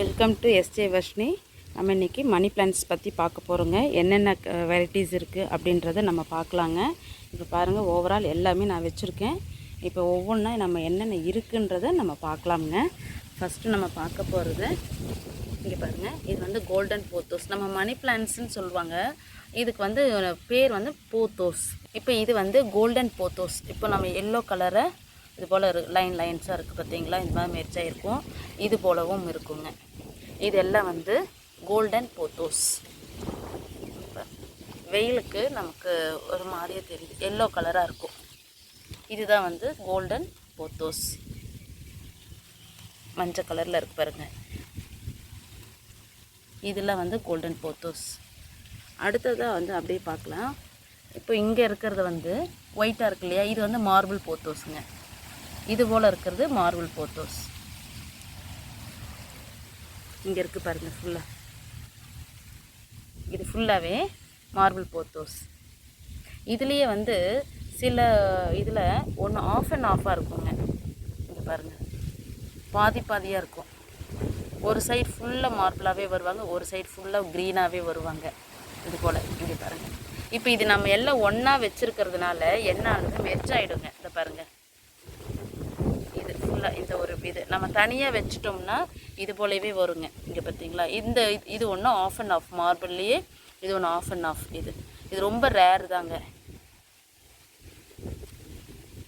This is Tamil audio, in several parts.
வெல்கம் டு எஸ்ஜே வர்ஷினி நம்ம இன்றைக்கி மணி பிளான்ட்ஸ் பற்றி பார்க்க போகிறோங்க என்னென்ன வெரைட்டிஸ் இருக்குது அப்படின்றத நம்ம பார்க்கலாங்க. இப்போ பாருங்கள் ஓவரால் எல்லாமே நான் வச்சுருக்கேன். இப்போ ஒவ்வொன்றா நம்ம என்னென்ன இருக்குன்றத நம்ம பார்க்கலாமுங்க. ஃபஸ்ட்டு நம்ம பார்க்க போகிறது இங்கே பாருங்கள் இது வந்து கோல்டன் போத்தோஸ் நம்ம மணி பிளான்ட்ஸ்னு சொல்லுவாங்க. இதுக்கு வந்து பேர் வந்து போத்தோஸ் இப்போ இது வந்து கோல்டன் போத்தோஸ் இப்போ நம்ம எல்லோ கலரை இது போல் லைன் லைன்ஸாக இருக்குது பார்த்தீங்களா இந்த மாதிரி மெரிச்சா இருக்கும் இது போலவும் இருக்குங்க. இதெல்லாம் வந்து கோல்டன் போத்தோஸ் வெயிலுக்கு நமக்கு ஒரு மாதிரியே தெரியுது. எல்லோ கலராக இருக்கும். இதுதான் வந்து கோல்டன் போத்தோஸ் மஞ்சள் கலரில் இருக்கு பாருங்க. இதெல்லாம் வந்து கோல்டன் போத்தோஸ் அடுத்ததாக வந்து அப்படியே பார்க்கலாம். இப்போ இங்கே இருக்கிறது வந்து ஒயிட்டாக இருக்கு இல்லையா? இது வந்து மார்பிள் போத்தோஸுங்க இது போல் இருக்கிறது மார்பிள் போத்தோஸ் இங்கே இருக்குது பாருங்கள் ஃபுல்லாக இது ஃபுல்லாகவே மார்பிள் போத்தோஸ் இதுலேயே வந்து சில இதில் ஒன்று ஆஃப் அண்ட் ஆஃபாக இருக்குங்க. இங்கே பாருங்கள் பாதி பாதியாக இருக்கும். ஒரு சைடு ஃபுல்லாக மார்பிளாகவே வருவாங்க ஒரு சைடு ஃபுல்லாக க்ரீனாகவே வருவாங்க. இது போல் இங்கே பாருங்கள் இப்போ இது நம்ம எல்லாம் ஒன்றா வச்சுருக்கிறதுனால என்ன ஆகுது? மெர்ஜ் ஆகிடுங்க பாருங்கள் இது ஃபுல்லாக இந்த இது. நம்ம தனியாக வச்சிட்டோம்னா இது போலவே வருங்க. இங்கே பார்த்தீங்களா இந்த இது- இது ஒன்று ஆஃப் அண்ட் ஆஃப் மார்பிள்லேயே இது ஒன்று ஆஃப் அண்ட் ஆஃப் இது. இது ரொம்ப ரேர் தாங்க.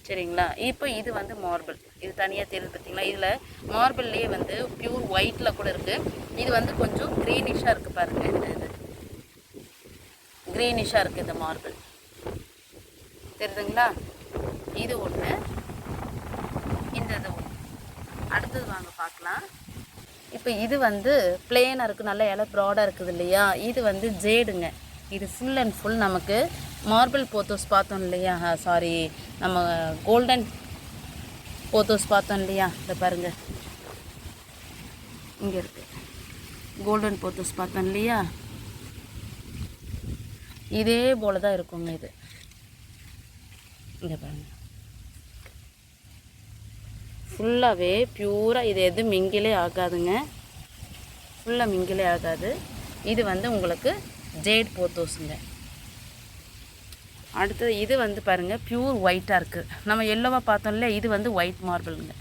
சரிங்களா? இப்போ இது வந்து மார்பிள். இது தனியாக தெரியுது பார்த்தீங்களா இதில் மார்பிள்லேயே வந்து பியூர் ஒயிட்டில் கூட இருக்குது இது வந்து கொஞ்சம் க்ரீனிஷாக இருக்குது பாருங்கள் இது. க்ரீனிஷாக இருக்குது இந்த மார்பிள். தெரியுதுங்களா? இது ஒன்று இந்த இது ஒன்று அடுத்தது வாங்க பார்க்கலாம் இப்போ இது வந்து பிளேனாக இருக்குது நல்ல இலை ப்ராடாக இருக்குது இல்லையா? இது வந்து ஜேடுங்க இது ஃபுல் அண்ட் ஃபுல் நமக்கு மார்பிள் போத்தோஸ் பார்த்தோம் இல்லையா? சாரி நம்ம கோல்டன் போத்தோஸ் பார்த்தோம் இல்லையா? இதை பாருங்கள் இங்கே இருக்குது கோல்டன் போத்தோஸ் பார்த்தோம் இல்லையா? இதே போல தான் இருக்குங்க இது. இங்கே பாருங்கள் ஃபுல்லாகவே பியூராக இது எதுவும் மிங்கிலே ஆகாதுங்க. ஃபுல்லாக மிங்கிலே ஆகாது. இது வந்து உங்களுக்கு ஜேட் போத்தோஸுங்க அடுத்தது இது வந்து பாருங்கள் பியூர் ஒயிட்டாக இருக்குது நம்ம எல்லோவாக பார்த்தோம் இல்லையா இது வந்து ஒயிட் மார்பிளுங்க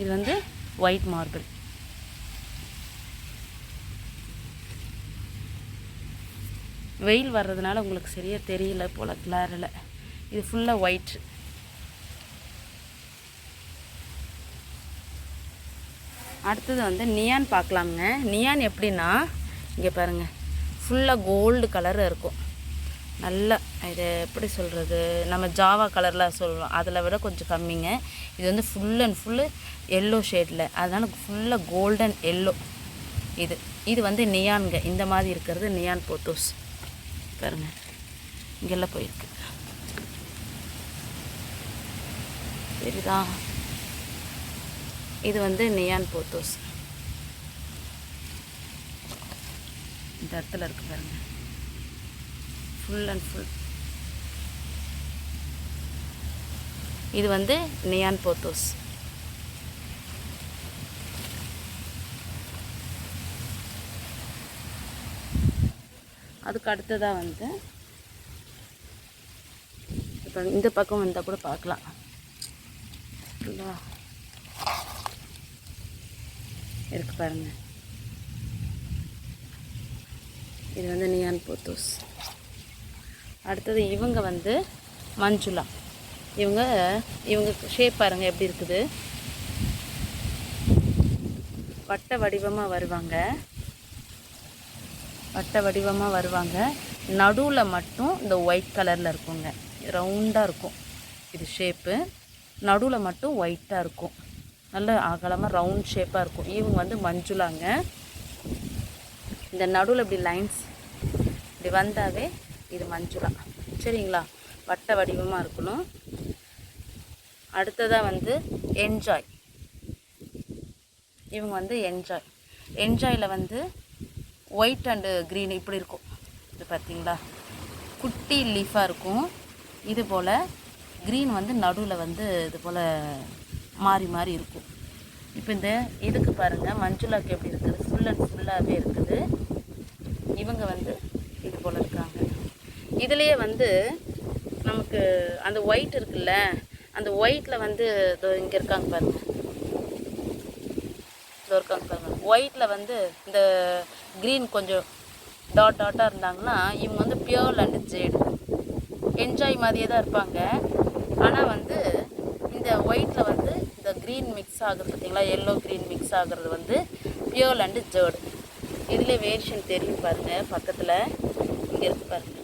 இது வந்து ஒயிட் மார்பிள் வெயில் வர்றதுனால உங்களுக்கு சரியாக தெரியல போல் கிளாரில் இது ஃபுல்லாக ஒயிட் அடுத்தது வந்து நியான் பார்க்கலாமுங்க. நியான் எப்படின்னா இங்கே பாருங்கள் ஃபுல்லாக கோல்டு கலர் இருக்கும். நல்லா இது எப்படி சொல்கிறது நம்ம ஜாவா கலரில் சொல்லுவோம் அதில் விட கொஞ்சம் கம்மிங்க. இது வந்து ஃபுல் அண்ட் ஃபுல்லு எல்லோ ஷேடில் அதனால் ஃபுல்லாக கோல்டன் எல்லோ இது இது வந்து நியான்ங்க இந்த மாதிரி இருக்கிறது நியான் போட்டோஸ் பாருங்க. இங்கெல்லாம் போயிருக்கு. சரிதான் இது வந்து நியான் போத்தோஸ் இந்த இடத்துல இருக்கு பாருங்க. ஃபுல் அண்ட் ஃபுல் இது வந்து நியான் போத்தோஸ் அதுக்கு அடுத்ததாக வந்து இப்போ இந்த பக்கம் வந்தால் கூட பார்க்கலாம். இருக்குது இருக்கு பாருங்க. இது வந்து நியான் போத்தோஸ். அடுத்தது இவங்க வந்து மஞ்சுளா. இவங்க இவங்க ஷேப் பாருங்க எப்படி இருக்குது. வட்ட வடிவமாக வருவாங்க. வட்ட வடிவமாக வருவாங்க. நடுவில் மட்டும் இந்த ஒயிட் கலரில் இருக்குங்க. ரவுண்டாக இருக்கும். இது ஷேப்பு நடுவில் மட்டும் ஒயிட்டாக இருக்கும். நல்ல அகலமாக ரவுண்ட் ஷேப்பாக இருக்கும். இவங்க வந்து மஞ்சுளாங்க. இந்த நடுவில் இப்படி லைன்ஸ் இப்படி வந்தாவே இது மஞ்சுளா. சரிங்களா? வட்ட வடிவமாக இருக்கணும். அடுத்ததாக வந்து என்ஜாய் இவங்க வந்து என்ஜாய் என்ஜாயில் வந்து ஒயிட் அண்டு க்ரீன் இப்படி இருக்கும். இது பார்த்தீங்களா குட்டி லீஃபாக இருக்கும். இது போல் க்ரீன் வந்து நடுவில் வந்து இது போல் மாறி மாறி இருக்கும். இப்போ இந்த இதுக்கு பாருங்கள் மஞ்சுளாக்கு எப்படி இருக்குது? ஃபுல் அண்ட் ஃபுல்லாகவே இருக்குது. இவங்க வந்து இது போல் இருக்காங்க. இதுலேயே வந்து நமக்கு அந்த ஒயிட் இருக்குல்ல அந்த ஒயிட்டில் வந்து இதோ இங்கே இருக்காங்க பாருங்க. இதோ இருக்காங்க பாருங்க. ஒயிட்டில் வந்து இந்த க்ரீன் கொஞ்சம் டாட் டாட்டாக இருந்தாங்கன்னா இவங்க வந்து பியோர் அண்ட் ஜேடு என்ஜாய் மாதிரியே தான் இருப்பாங்க. ஆனால் வந்து இந்த ஒயிட்டில் வந்து க்ரீன் மிக்ஸ் ஆகுது பார்த்தீங்களா? எல்லோ க்ரீன் மிக்ஸ் ஆகுறது வந்து பியோர் அண்டு ஜேர்டு இதில் வேரியேஷன் தெரியும் பாருங்கள் பக்கத்தில். இங்கே இருக்கு பாருங்கள்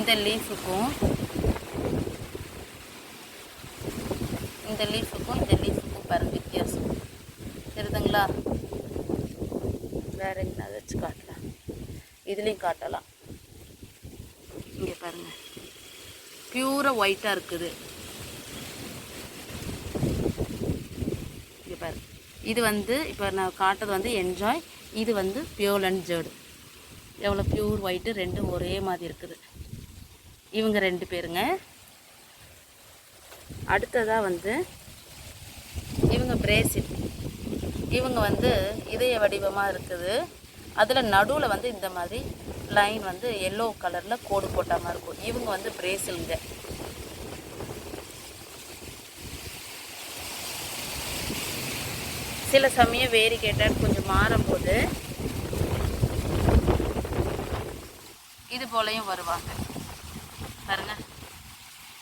இந்த லீஃபுக்கும் இந்த லீஃபுக்கும் இந்த லீஃபுக்கும் பாருங்க வித்தியாசம். தெரியுதுங்களா? வேற என்ன வச்சு காட்டலாம். இதுலேயும் காட்டலாம். இங்கே பாருங்கள் பியூராக ஒயிட்டாக இருக்குது. இங்கே பாரு. இது வந்து இப்போ நான் காட்டுறது வந்து என்ஜாய் இது வந்து பியூர் அண்ட் ஜேர்டு எவ்வளோ பியூர் ஒயிட்டு ரெண்டும் ஒரே மாதிரி இருக்குது. இவங்க ரெண்டு பேருங்க. அடுத்ததாக வந்து இவங்க பிரேசில் இவங்க வந்து இதய வடிவமாக இருக்குது. அதில் நடுவில் வந்து இந்த மாதிரி லைன் வந்து எல்லோ கலரில் கோடு போட்ட மாதிரி இருக்கும். இவங்க வந்து பிரேசிலுங்க சில சமயம் வேரிகேட்டட் கொஞ்சம் மாறும்போது இது போலையும் வருவாங்க. பாருங்க.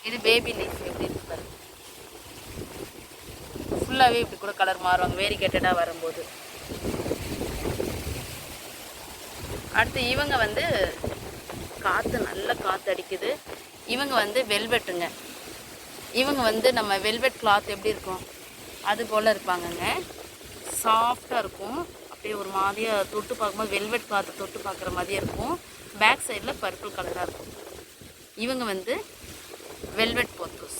இது பேபி லீஃப் எப்படி இருக்கு பாருங்க. ஃபுல்லாகவே இப்படி கூட கலர் மாறுவாங்க. வேரிகேட்டடாக வரும்போது. அடுத்து இவங்க வந்து காற்று நல்ல காற்று அடிக்குது. இவங்க வந்து வெல்வெட்டுங்க. இவங்க வந்து நம்ம வெல்வெட் கிளாத் எப்படி இருக்கும்? அது போல் இருப்பாங்கங்க. சாஃப்டாக இருக்கும். அப்படியே ஒரு மாதிரியாக தொட்டு பார்க்கும்போது வெல்வெட் கிளாத்தை தொட்டு பார்க்குற மாதிரியே இருக்கும். பேக் சைடில் பர்பிள் கலராக இருக்கும். இவங்க வந்து velvet pothos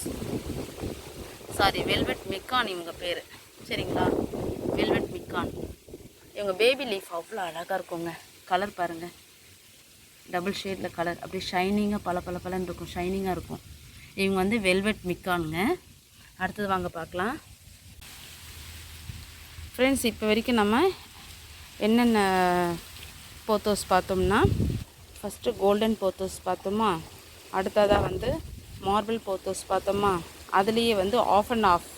sorry velvet micans இவங்க பேர். சரிங்களா? வெல்வெட் மிக்கான் இவங்க பேபி லீஃப் அவ்வளோ அழகாக இருக்குங்க. கலர் பாருங்கள் டபுள் ஷேடில் கலர் அப்படியே ஷைனிங்காக பல பல பலன்னு இருக்கும். ஷைனிங்காக இருக்கும். இவங்க வந்து வெல்வெட் மிக்கானுங்க. அடுத்தது வாங்க பார்க்கலாம். ஃப்ரெண்ட்ஸ் இப்போ வரைக்கும் நம்ம என்னென்ன போத்தோஸ் பார்த்தோம்னா ஃபஸ்ட்டு கோல்டன் போத்தோஸ் பார்த்தோமா? அடுத்ததாக வந்து மார்பிள் போத்தோஸ் பார்த்தோமா? அதுலேயே வந்து ஆஃப் அண்ட் ஆஃப்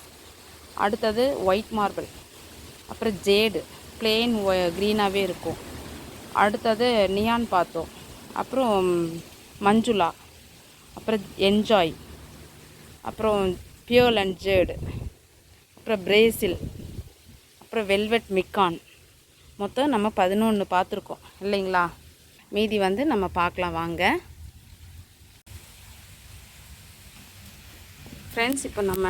அடுத்தது ஒயிட் மார்பிள் அப்புறம் ஜேடு பிளெயின் க்ரீனாகவே இருக்கும். அடுத்தது நியான் பார்த்தோம். அப்புறம் மஞ்சுளா. அப்புறம் என்ஜாய். அப்புறம் பியோர் அண்ட் ஜேடு அப்புறம் பிரேசில். அப்புறம் வெல்வெட் மிக்கான். மொத்தம் நம்ம பதினொன்று பார்த்துருக்கோம். இல்லைங்களா? மீதி வந்து நம்ம பார்க்கலாம். வாங்க. ஃப்ரெண்ட்ஸ் இப்போ நம்ம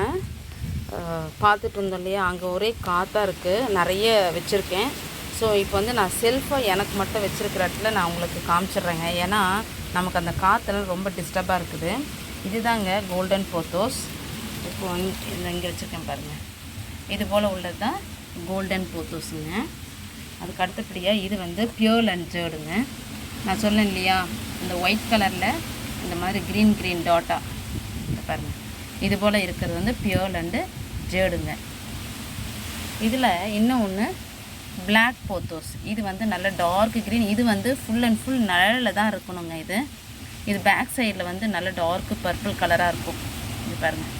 பார்த்துட்டு இருந்தோம் இல்லையா? அங்கே ஒரே காற்றாக இருக்குது நிறைய வச்சுருக்கேன். ஸோ இப்போ வந்து நான் செல்ஃபாக எனக்கு மட்டும் வச்சுருக்கிற இடத்துல நான் உங்களுக்கு காமிச்சிடுறேங்க. ஏன்னா நமக்கு அந்த காற்றுலாம் ரொம்ப டிஸ்டர்பாக இருக்குது. இதுதாங்க கோல்டன் போத்தோஸ் இப்போ வந்து இங்கே வச்சுருக்கேன் பாருங்கள் இது போல் உள்ளது தான் கோல்டன் போத்தோஸுங்க அதுக்கு அடுத்தபடியாக இது வந்து பியூர் லஞ்சர்டுங்க ஜேர்டுங்க நான் சொன்னேன் இல்லையா இந்த ஒயிட் கலரில் இந்த மாதிரி க்ரீன் க்ரீன் டாட்டா பாருங்கள் இது போல் இருக்கிறது வந்து பியூர் அண்டு ஜேடுங்க இதில் இன்னும் ஒன்று பிளாக் போத்தோஸ் இது வந்து நல்ல டார்க் க்ரீன் இது வந்து ஃபுல் அண்ட் ஃபுல் நிழலில் தான் இருக்கணுங்க இது. இது பேக் சைடில் வந்து நல்ல டார்க்கு பர்பிள் கலராக இருக்கும். இது பாருங்கள்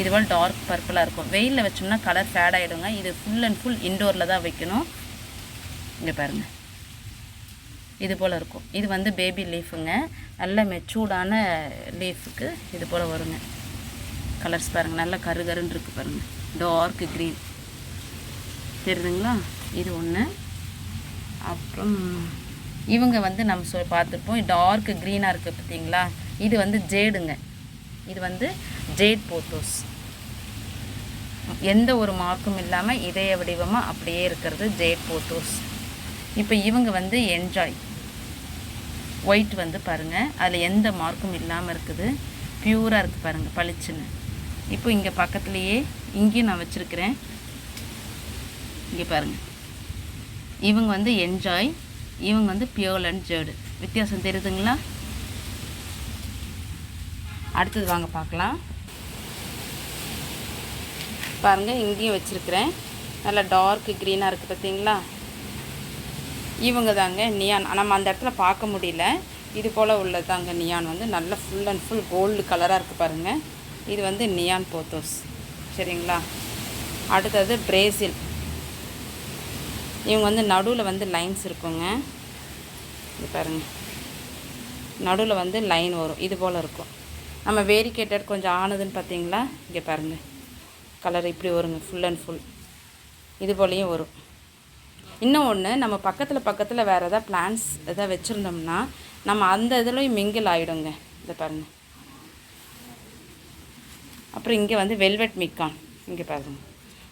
இது போல் டார்க் பர்பிளாக இருக்கும். வெயிலில் வச்சோம்னா கலர் ஃபேட் ஆகிடுங்க இது ஃபுல் அண்ட் ஃபுல் இன்டோரில் தான் வைக்கணும். இங்கே பாருங்கள் இது போல் இருக்கும். இது வந்து பேபி லீஃபுங்க நல்ல மெச்சூர்டான லீஃபுக்கு இது போல் வருங்க. கலர்ஸ் பாருங்கள் நல்ல கரு கருன்னு இருக்குது பாருங்கள் டார்க் க்ரீன் தெரியுதுங்களா? இது ஒன்று அப்புறம் இவங்க வந்து நம்ம சொ பார்த்துருப்போம். டார்க் க்ரீனாக இருக்குது பார்த்தீங்களா? இது வந்து ஜேடுங்க இது வந்து ஜேட் போத்தோஸ் எந்த ஒரு மார்க்கும் இல்லாமல் இதய வடிவமாக அப்படியே இருக்கிறது ஜேட் போத்தோஸ் இப்போ இவங்க வந்து என்ஜாய் ஒயிட் வந்து பாருங்கள் அதில் எந்த மார்க்கும் இல்லாமல் இருக்குது. பியூராக இருக்குது பாருங்கள் பளிச்சுன்னு. இப்போ இங்கே பக்கத்துலேயே இங்கேயும் நான் வச்சுருக்கிறேன். இங்கே பாருங்கள் இவங்க வந்து என்ஜாய் இவங்க வந்து பியோர் அண்ட் ஜேர்டு வித்தியாசம் தெரியுதுங்களா? அடுத்தது வாங்க பார்க்கலாம். பாருங்கள் இங்கேயும் வச்சுருக்கிறேன். நல்லா டார்க் க்ரீனாக இருக்குது பார்த்தீங்களா இவங்க தாங்க நியான் நம்ம அந்த இடத்துல பார்க்க முடியல. இது போல் உள்ளது தாங்க நியான் வந்து. நல்லா ஃபுல் அண்ட் ஃபுல் கோல்டு கலராக இருக்குது பாருங்கள் இது வந்து நியான் போத்தோஸ் சரிங்களா? அடுத்தது பிரேசில் இவங்க வந்து நடுவில் வந்து லைன்ஸ் இருக்குங்க. இது பாருங்கள் நடுவில் வந்து லைன் வரும். இது போல் இருக்கும். நம்ம வேரிகேட்டட் கொஞ்சம் ஆனதுன்னு பார்த்தீங்களா இங்கே பாருங்கள் கலர் இப்படி வருங்க. ஃபுல் அண்ட் ஃபுல் இது போலேயும் வரும். இன்னும் ஒன்று நம்ம பக்கத்தில் பக்கத்தில் வேறு எதாவது பிளான்ஸ் எதாவது வச்சுருந்தோம்னா நம்ம அந்த இதுலேயும் மிங்கிள் ஆகிடுங்க இதை பாருங்கள் அப்புறம் இங்கே வந்து வெல்வெட் மிக்கான் இங்கே பாருங்க.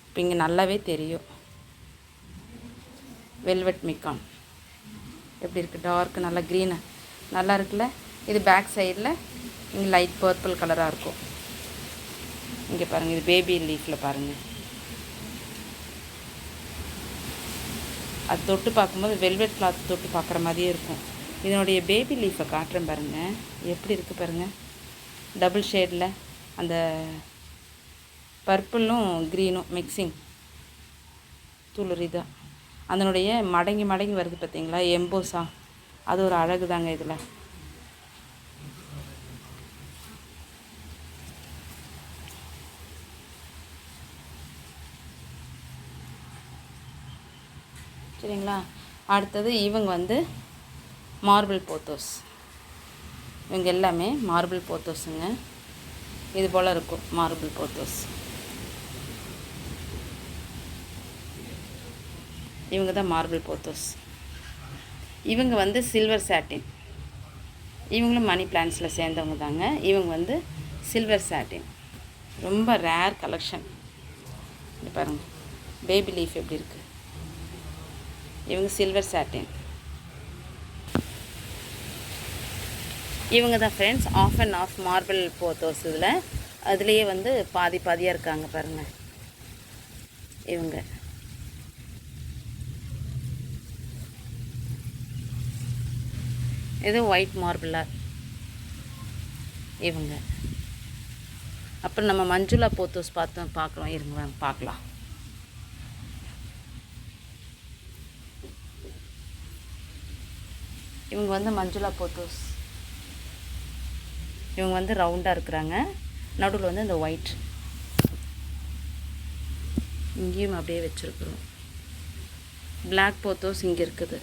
இப்போ இங்கே நல்லாவே தெரியும். Velvet micans. எப்படி இருக்குது டார்க் நல்லா க்ரீனு நல்லா இருக்குல்ல? இது பேக் சைடில் இங்கே லைட் பர்பிள் கலராக இருக்கும். இங்கே பாருங்கள் இது பேபி லீஃபில் பாருங்கள் அது தொட்டு பார்க்கும்போது வெல்வெட் கிளாத் தொட்டு பார்க்குற மாதிரியே இருக்கும். இதனுடைய பேபி லீஃபை காட்டுறேன் பாருங்கள் எப்படி இருக்குது பாருங்கள் டபுள் ஷேடில் அந்த பர்பிளும் க்ரீனும் மிக்சிங் துளிரிதான் அதனுடைய மடங்கி மடங்கி வருது பார்த்தீங்களா? எம்போஸா அது ஒரு அழகு தாங்க இதில். சரிங்களா? அடுத்தது இவங்க வந்து மார்பிள் போத்தோஸ். இவங்க எல்லாமே மார்பிள் போத்தோஸுங்க. இது போல் இருக்கும் மார்பிள் போத்தோஸ். இவங்க தான் மார்பிள் போத்தோஸ் இவங்க வந்து சில்வர் சாட்டின் இவங்களும் மணி பிளான்ஸில் சேர்ந்தவங்க தாங்க. இவங்க வந்து சில்வர் சாட்டின் ரொம்ப ரேர் கலெக்ஷன் இது பாருங்கள் பேபி லீஃப் எப்படி இருக்குது இவங்க சில்வர் சாட்டின் இவங்க தான் friends half and half marble pothos இதில். அதுலேயே வந்து பாதி பாதியாக இருக்காங்க பாருங்கள் இவங்க. இது ஒயிட் மார்பிளாக இவங்க. அப்புறம் நம்ம மஞ்சுளா போத்தோஸ் பார்த்து பார்க்குறோம் இருங்க பார்க்கலாம். இவங்க வந்து மஞ்சுளா போத்தோஸ். இவங்க வந்து ரவுண்டாக இருக்கிறாங்க. நடுவில் வந்து இந்த ஒயிட் இங்கேயும் அப்படியே வச்சுருக்குறோம். பிளாக் போத்தோஸ் இங்கே இருக்குது.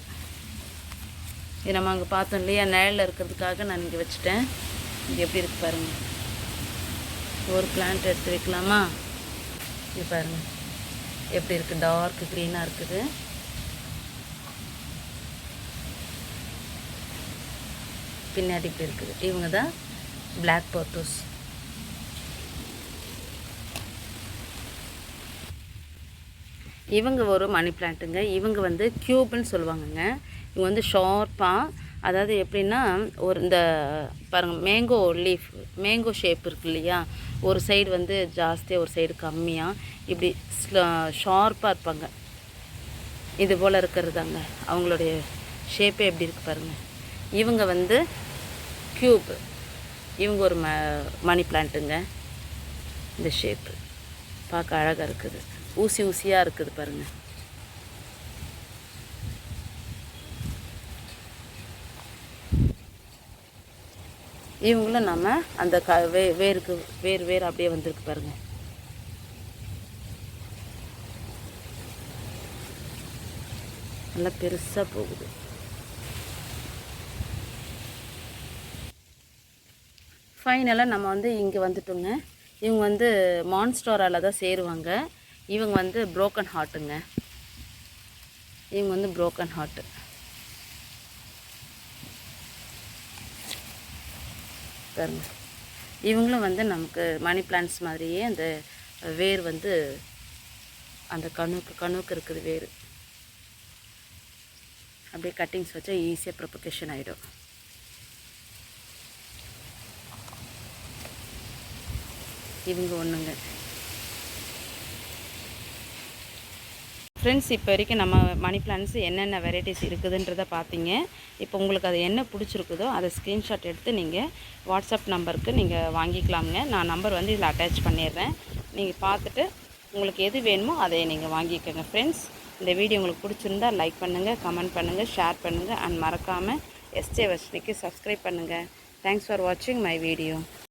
இது நம்ம அங்கே பார்த்தோம் இல்லையா? நிழலில் இருக்கிறதுக்காக நான் இங்கே வச்சுட்டேன். இங்கே எப்படி இருக்கு பாருங்கள் ஒரு பிளான்ட் எடுத்து வைக்கலாமா? இது பாருங்கள் எப்படி இருக்குது டார்க் க்ரீனாக இருக்குது. பின்னாடி இப்படி இருக்குது. இவங்க தான் பிளாக் போத்தோஸ் இவங்க ஒரு மணி பிளான்ட்டுங்க இவங்க வந்து க்யூப்னு சொல்லுவாங்கங்க. இவங்க வந்து ஷார்ப்பாக அதாவது எப்படின்னா ஒரு இந்த பாருங்கள் மேங்கோ லீஃப் மேங்கோ ஷேப் இருக்கு இல்லையா? ஒரு சைடு வந்து ஜாஸ்தியாக ஒரு சைடு கம்மியாக இப்படி ஷார்ப்பாக இருப்பாங்க. இது போல் இருக்கிறதாங்க அவங்களுடைய ஷேப்பே எப்படி இருக்குது பாருங்கள் இவங்க வந்து க்யூப் இவங்க ஒரு ம மணி பிளான்ட்டுங்க இந்த ஷேப்பு பார்க்க அழகாக இருக்குது. ஊசி ஊசியாக இருக்குது பாருங்கள் இவங்களும் நம்ம அந்த க வே வேருக்கு வேர் வேறு அப்படியே வந்திருக்கு பாருங்கள் நல்லா பெருசாக போகுது. ஃபைனலாக நம்ம வந்து இங்கே வந்துட்டோங்க. இவங்க வந்து மான்ஸ்டாரால் தான் சேருவாங்க. இவங்க வந்து புரோக்கன் ஹார்ட்டுங்க இவங்க வந்து புரோக்கன் ஹார்ட்டு பாருங்க இவங்களும் வந்து நமக்கு மணி பிளான்ட்ஸ் மாதிரியே அந்த வேர் வந்து அந்த கணுக்கு கணுக்கு இருக்குது வேர். அப்படியே கட்டிங்ஸ் வச்சா ஈஸியாக ப்ரொபகேஷன் ஆகிடும் இவங்க ஒன்றுங்க ஃப்ரெண்ட்ஸ் இப்போ வரைக்கும் நம்ம மணி பிளான்ஸ் என்னென்ன வெரைட்டிஸ் இருக்குதுன்றதை பார்த்தீங்க இப்போ உங்களுக்கு அது என்ன பிடிச்சிருக்குதோ அதை ஸ்க்ரீன்ஷாட் எடுத்து நீங்கள் வாட்ஸ்அப் நம்பருக்கு நீங்கள் வாங்கிக்கலாமுங்க. நான் நம்பர் வந்து இதில் அட்டாச் பண்ணிடுறேன். நீங்கள் பார்த்துட்டு உங்களுக்கு எது வேணுமோ அதை நீங்கள் வாங்கிக்கோங்க. ஃப்ரெண்ட்ஸ் இந்த வீடியோ உங்களுக்கு பிடிச்சிருந்தா லைக் பண்ணுங்கள் கமெண்ட் பண்ணுங்கள் ஷேர் பண்ணுங்கள் அண்ட் மறக்காமல் எஸ்ஜே வசதிக்கு சப்ஸ்கிரைப் பண்ணுங்கள் தேங்க்ஸ் ஃபார் வாட்சிங் மை வீடியோ